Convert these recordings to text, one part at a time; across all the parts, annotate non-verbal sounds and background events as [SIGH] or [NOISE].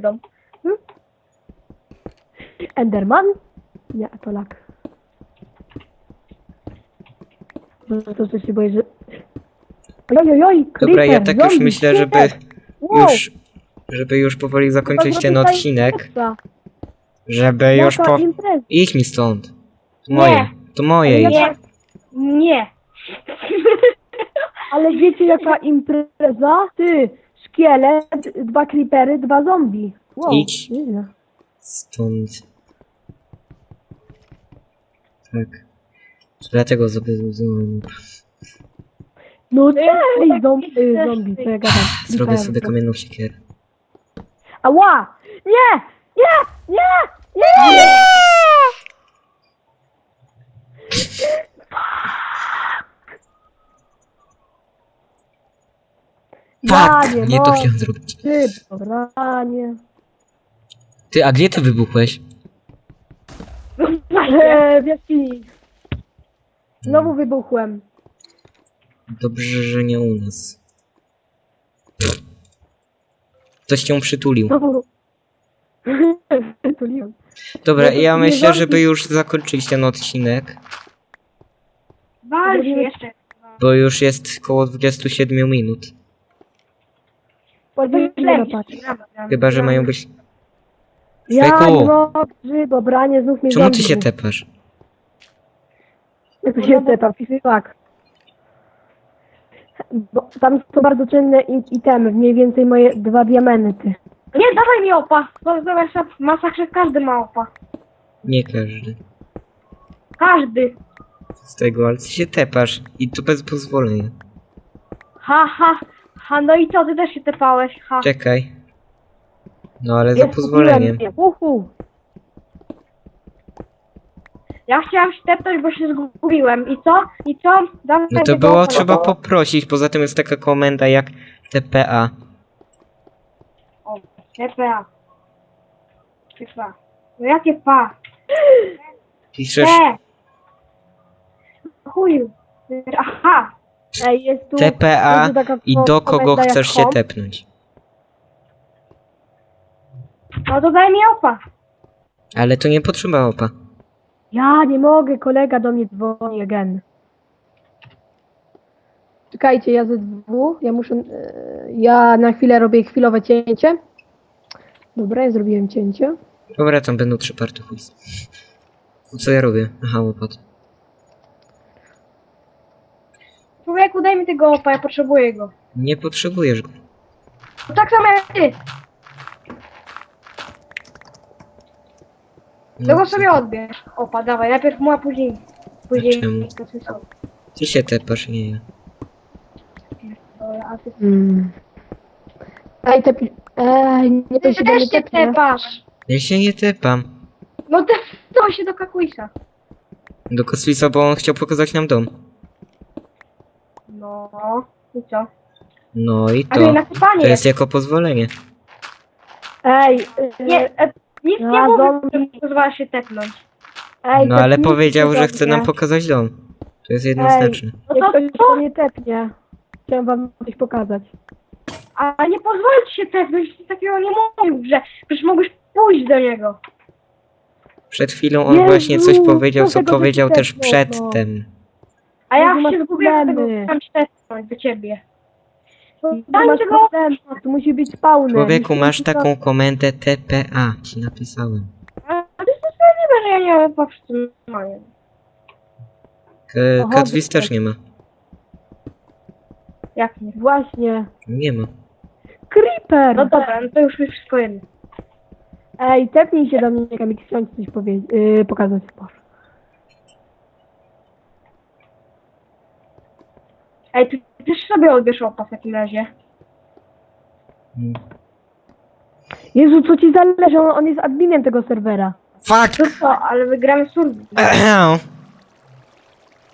przyjdą. Enderman? Nie, to lak. No to coś się boję, że... Oj, oj, oj, Dobra, ja creeper, tak już zombie, myślę, żeby Wow, już, żeby już powoli zakończyć ten zrobię odcinek. impreza. Żeby już Jaka po... impreza? Idź mi stąd. To moje. To moje idź. Nie. Nie. [LAUGHS] Ale wiecie jaka impreza? Ty, szkielet, dwa creepery, dwa zombie. Wow, Idź. nieźle. Stąd. Tak. Dlatego sobie zrobię- No tak y, zombie, żyć. co ja gadam. zrobię sobie kamienną siekierę. Ała! Nie! Nie! Nie! Nie! Fuck! nie Nie to chciałem zrobić. Ty, branie. Ty, a gdzie ty wybuchłeś? Eee, w jaskini. Znowu wybuchłem. Dobrze, że nie u nas. Ktoś cię przytulił. Znowu. [LAUGHS] Tuliłem. Dobra, No ja nie myślę, żartuj. żeby już zakończyć ten odcinek, Walcz jeszcze. bo już jest koło 27 minut. Chyba, że mają być... Ja Fejku. nie mogę, bo branie znów mnie Czemu ty się tepasz? Jak to się tepa, tak. Bo tam są bardzo cenne i- itemy, mniej więcej moje dwa diamenty. Nie, dawaj mi opa. To zobacz, w masakrze każdy ma opa. Nie każdy. Każdy. Z tego, ale ty się tepasz i to bez pozwolenia. Ha, ha. Ha, no i co, ty też się tepałeś, ha. Czekaj. No ale za Jest, pozwoleniem. kupiłem je. Uhu. Ja chciałam się tepnąć, bo się zgubiłem. I co? I co? Dawaj No to było trzeba poprosić, poza tym jest taka komenda jak TPA. O, TPA. TPA. No jakie pa? Piszesz Te. Chuju. Aha. Ej, jest tu... TPA jest tu taka i do kogo komenda jak chcesz się tepnąć. No to daj mi opa. Ale to nie potrzeba opa. Ja nie mogę, kolega do mnie dzwoni again. Czekajcie, ja ze dwóch, ja muszę, e, ja na chwilę robię chwilowe cięcie. Dobra, ja zrobiłem cięcie. Dobra, tam będą trzy. No Co ja robię? Aha, łopat. Człowieku, daj mi tego opa, ja potrzebuję go. Nie potrzebujesz go. No tak samo jak ty. No, Tego sobie odbierz. Opa, dawaj, najpierw mu, a później... Później... czemu? to ty sobie. Ty się tepasz, nie ja. Dobra, a ty... Ej, te Ej, nie to Ty się do mnie też się tepnie. tepasz. Ja się nie tepam. No te... to się do kakuisa. Do Koswisa, bo on chciał pokazać nam dom. No... I co? No i A nie, to. na kopanie. To jest jako pozwolenie. Ej, Nie, e, nic Ja nie mówię, że pozwala się tepnąć. ej, No ale tepnijcie powiedział, że chce mnie. nam pokazać dom. To jest jednoznaczne. No Niech to ktoś co? to nie tepnie. Chciałem wam coś pokazać. A nie pozwolę ci się tepnąć, nic takiego nie mówił, że przecież mogłeś pójść do niego. Przed chwilą on Jezu, właśnie coś powiedział, co powiedział też no. przedtem. A ja Jezu, masz się zgubiłem, tego problemy. się do ciebie. Tu Daj mi masz tego... problem, tu musi być spawner. Człowieku, Musi masz być taką komendę TPA. Ci napisałem. A to jest sprawiedliwe, że ja nie mam powstrzymania. K- Aha, też nie ma. Jak nie? Właśnie. Nie ma. Creeper! No dobra, no to już jest wszystko jedno. Ej, tepnij się do mnie, Kamik, chciałem ci coś powiedzieć, yy, pokazać. Boże. Ej, ty też sobie odbierz opa w takim razie. Mm. Jezu, co ci zależy? On, on jest adminem tego serwera. Fuck! To co, ale wygramy survey.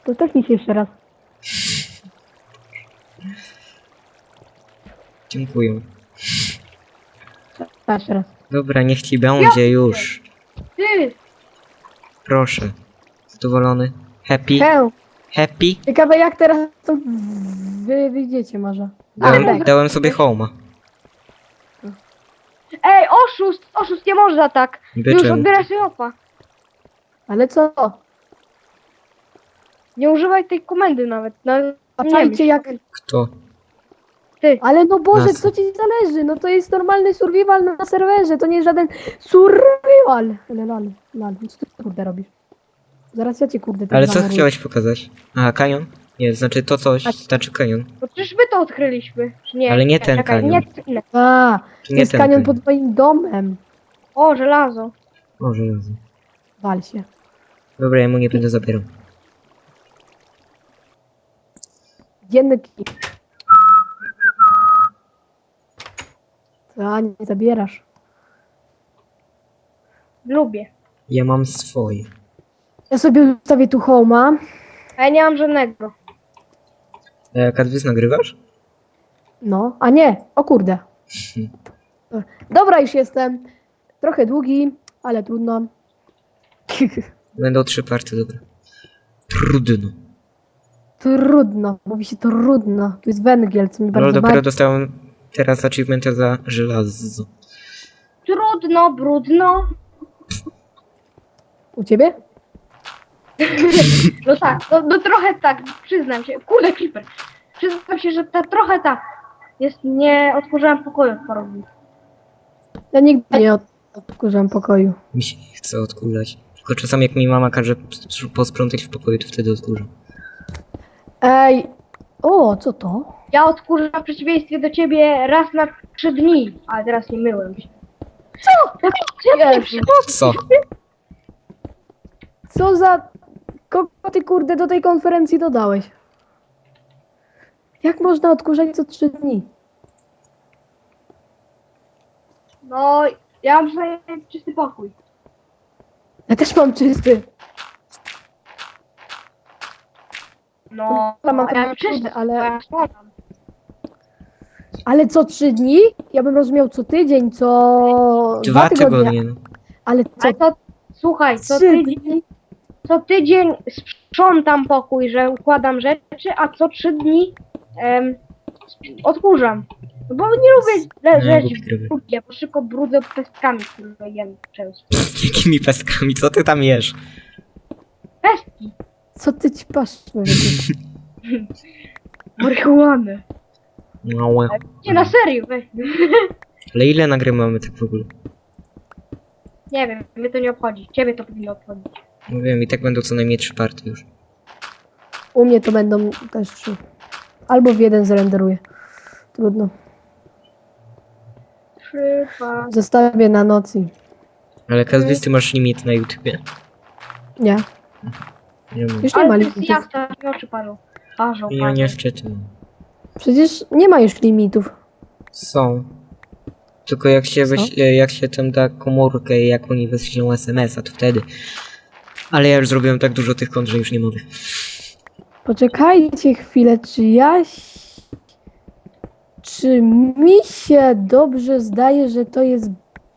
To tepnij się jeszcze raz. Dziękuję. Jeszcze raz. Dobra, niech ci będzie już. Ty! Proszę. Zadowolony? Happy? Happy? Ciekawe jak teraz to wy wyjdziecie może. Dałem, tak. dałem sobie homa. Ej, oszust! Oszust, nie można tak! Już Byczem. odbieraj sobie opa. Ale co? Nie używaj tej komendy nawet. Nie myśl. jak... Kto? Ty. Ale no Boże, Nas. co ci zależy? No to jest normalny survival na serwerze, to nie jest żaden survival. Ale lal, lal, co ty kurde robisz? Zaraz ja cię kurde tak Ale co chciałeś pokazać? Aha, kanion? Nie, znaczy to coś, A- znaczy kanion. Bo przecież my to odkryliśmy. Czy Nie, Ale nie ten czekaj, kanion. Nie, inne. A, To to nie jest ten kanion kanion. pod moim domem. O, żelazo. O, żelazo. Wal się. Dobra, ja mu nie będę zabierał. Dzienny kij. A, nie zabierasz. Lubię. Ja mam swoje. Ja sobie ustawię tu homa. A ja nie mam żadnego. E, Kadwis nagrywasz? No, a nie, o kurde. [LAUGHS] Dobra, już jestem. Trochę długi, ale trudno. [LAUGHS] Będą trzy partie, dobra. Trudno. Trudno, mówi się trudno. Tu jest węgiel, co mi No, bardzo dopiero bardzo... dostałem teraz achievementa za żelazo. Trudno, brudno. U ciebie? [LAUGHS] No tak, no, no trochę tak, przyznam się. Kurde, creeper. Przyznam się, że ta, trochę tak. Jest, nie otworzyłam pokoju paru dni. Ja nigdy nie od- odkurzam pokoju. Mi się nie chce odkurzać. Tylko czasami jak mi mama każe p- posprzątać w pokoju, to wtedy odkurzam. Ej, o, co to? Ja odkurzam w przeciwieństwie do ciebie raz na trzy dni, ale teraz nie myłem się. Co? Jak Jezu. Co? Co za... Kogo ty kurde do tej konferencji dodałeś? Jak można odkurzać co trzy dni? No, ja mam przynajmniej czysty pokój. Ja też mam czysty. No, Ja mam trochę czysty, ale... Ja spadam. Ale co trzy dni? Ja bym rozumiał co tydzień, co... Dwa tygodnie. no. Ale co Ale to, słuchaj, co trzy tydzień, dni? Co tydzień sprzątam pokój, że układam rzeczy, a co trzy dni em, odkurzam. No bo nie lubię leżeć w brudzie, bo szybko brudzę pestkami, które jem często. [LAUGHS] Jakimi peskami? Co ty tam jesz? Pestki, Co ty ci pasz, człowieku? [LAUGHS] marihuany. Małe. Nie, na serio, weź. [LAUGHS] Ale ile nagrywamy tak w ogóle? Nie wiem, mnie to nie obchodzi. Ciebie to powinno obchodzić. No wiem, i tak będą co najmniej trzy partie już. U mnie to będą też trzy. Albo w jeden zrenderuję. Trudno. Trzy, dwa... Zostawię na nocy. Ale Kadwis, ty masz limit na YouTubie? Nie, Nie mam. już nie Ale ma to jest limitów. jasne, mi oczy parzą. Parzą, Ja parzą. niestety mam. Przecież nie ma już limitów. Są. Tylko jak się, weź, jak się tam da komórkę i jak oni wyślą SMS-a, to wtedy. Ale ja już zrobiłem tak dużo tych kont, że już nie mogę. Poczekajcie chwilę, czy ja... ś- Czy mi się dobrze zdaje, że to jest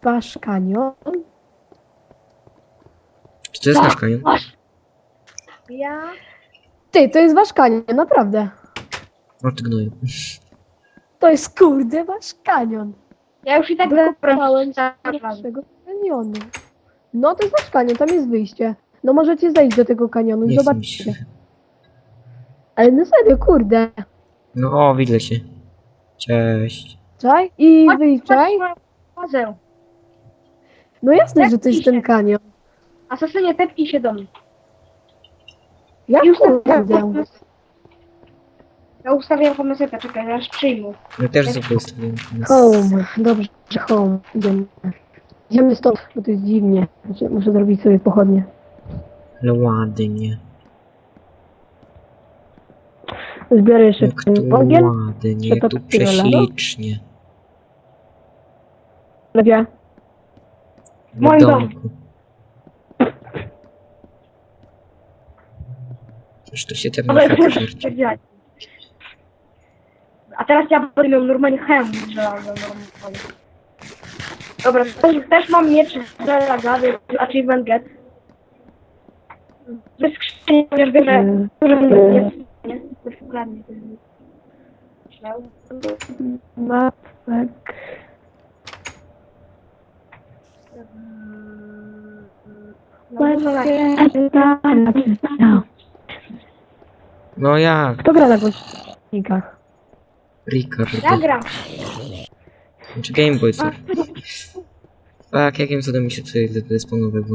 wasz kanion? Czy to jest Tak. nasz kanion? Masz. Ja... Ty, to jest wasz kanion, naprawdę. O ty gnoju. To jest kurde wasz kanion. Ja już i tak do waszego kanionu. No to jest wasz kanion, tam jest wyjście. No możecie zejść do tego kanionu i Nie chcę mi się. zobaczycie. Ale no serio, kurde. No o, widzę cię. Cześć. Czaj i wyjdź, czaj. Chodzę. No jasne, że to jest ten kanion. Asasynie, tepnij się do mnie. Jak Już tak, kurde? Ja ustawiam komesetę, czekaj, aż przyjmę. Ja też sobie ustawiłem. Home, dobrze, home. Idziemy. Idziemy stąd, bo to jest dziwnie. Muszę, muszę zrobić sobie pochodnie. Ale ładnie. Zbiorę jeszcze Jak tu ten ogień. ładnie, to tu tyle, no. prześlicznie. Gdzie? W domku. To się tam [LAUGHS] Ale A teraz ja będę miał normalnie hełm normalnie. Dobra, też, też mam miecz żelaza, więc achievement get bez skrzyni, chociaż wiem, że mm. dużo mm. jest nie? Dokładnie. Mapek. No jak? Kto gra na głośnikach? Rickard. Zagram. Czy Game Boy Surf. Tak, jakim cudem mi się tutaj dysponował w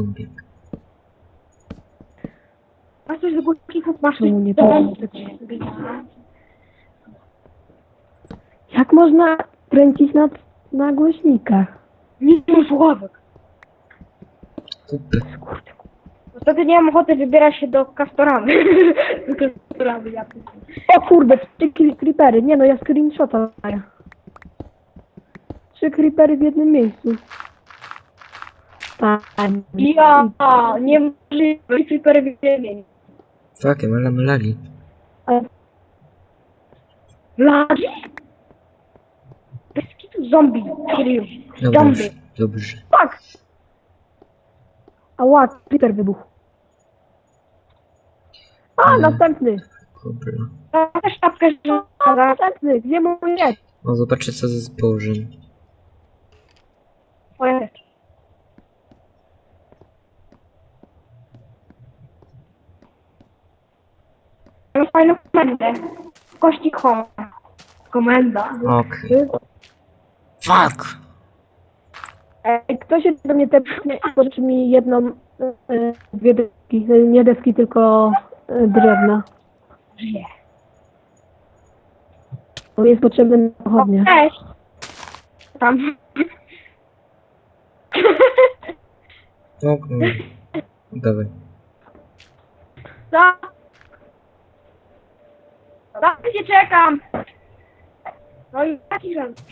Masz coś do głośników? Masz Czemu nie powiem? Jak można kręcić na, na głośnikach? Nie mam słuchawek. Niestety nie mam ochoty wybierać się do Castoramy. [LAUGHS] do Castoramy, ja. O kurde, trzy cre- creepery. Nie no, ja screenshota daję. Trzy creepery w jednym miejscu. Tak. Ja, niemożliwe, super wymienię. Fakiem, ale malali. Lagi? Bez kitu zombie, kill. Dobrze, Zombie. dobrze. Fuck! Ała, creeper wybuchł. A, Mm. następny. Dobra. Ja też czapkę żona. następny. Gdzie mój miecz? O, zobaczcie co ze zbożem. O, ja Mam fajną komendę. Kościk home. Komenda. Okej. Fuck! Ej, kto się do mnie tepnie pożyczy mi jedną, e, dwie deski, e, nie deski, tylko e, drewna. Żyje. Bo jest potrzebny na pochodnie. cześć! Tam. O, kurde. Dawaj. Co? Cię czekam! No i taki rząd.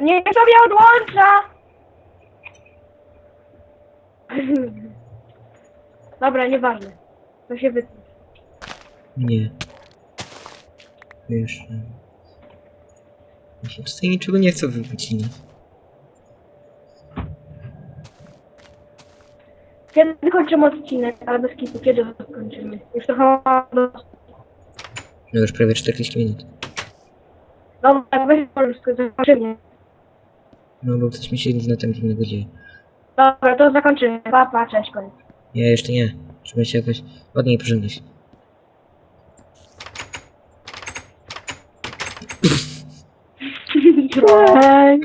Nie, to mnie odłącza! Dobra, nieważne. To się wytnie. Nie. Wiesz. Ja się tutaj niczego nie chcę wycinać. Kiedy kończymy odcinek, ale bez kitu, kiedy go skończymy? Już trochę do... No już prawie 40 minut. Dobra, weź po prostu, zakończymy. No bo coś mi się nic na temat innego dzieje. Dobra, to zakończymy. Pa, pa, cześć, koniec. Ja jeszcze nie. Trzeba się jakoś ładniej pożegnać. Ej,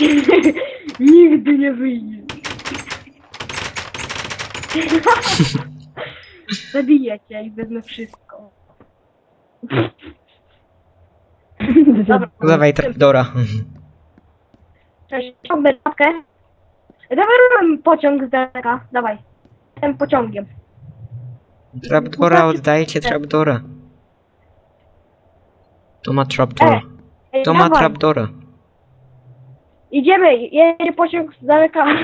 [LAUGHS] Nigdy nie wyjdzie. [LAUGHS] Zabiję cię i wezmę wszystko. Dobra, Dawaj trapdora. cześć, ciągnę łapkę. Dawaj robimy pociąg z daleka, dawaj. Tym pociągiem. Trapdora, oddajcie trapdora. To ma trapdora. Ej, To ma dawaj. trapdora. Idziemy, jedzie pociąg z daleka. [LAUGHS]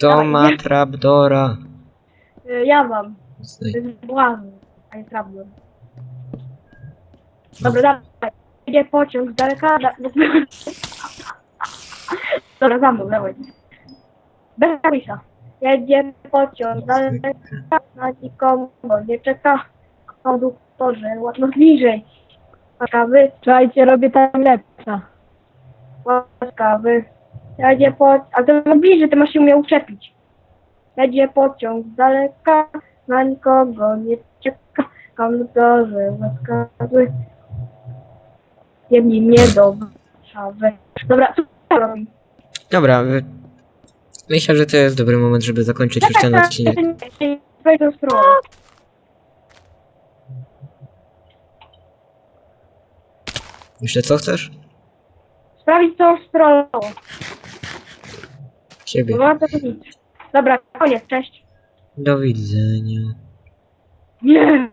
To Dawaj, ma trapdora. Ja mam. To Zdaj. jest błazn, a nie prawdą. Dobra, dawaj. Idzie pociąg z daleka. Da... [LAUGHS] Dobra, za mną, dawaj. Bez kapisa. Jedzie pociąg z daleka, na nikomu nie czeka. Konduktorze, ładno bliżej. Łaskawy, Czekajcie, robię tam lepsza. Łaskawy. Jedzie pociąg, a to no bliżej, ty masz się mnie uczepić. Jedzie pociąg z daleka, na nikogo nie czeka. Konduktorze, łaskawy. Jemnij mnie do Warszawy. Dobra, co to robi? Dobra. y, Myślę, że to jest dobry moment, żeby zakończyć już ten odcinek. Wejdź do strony. Jeszcze co chcesz? Sprawdzić co stroną. Ciebie. No to nic. Dobra, koniec, cześć. Do widzenia. Nie!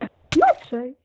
Lepszej.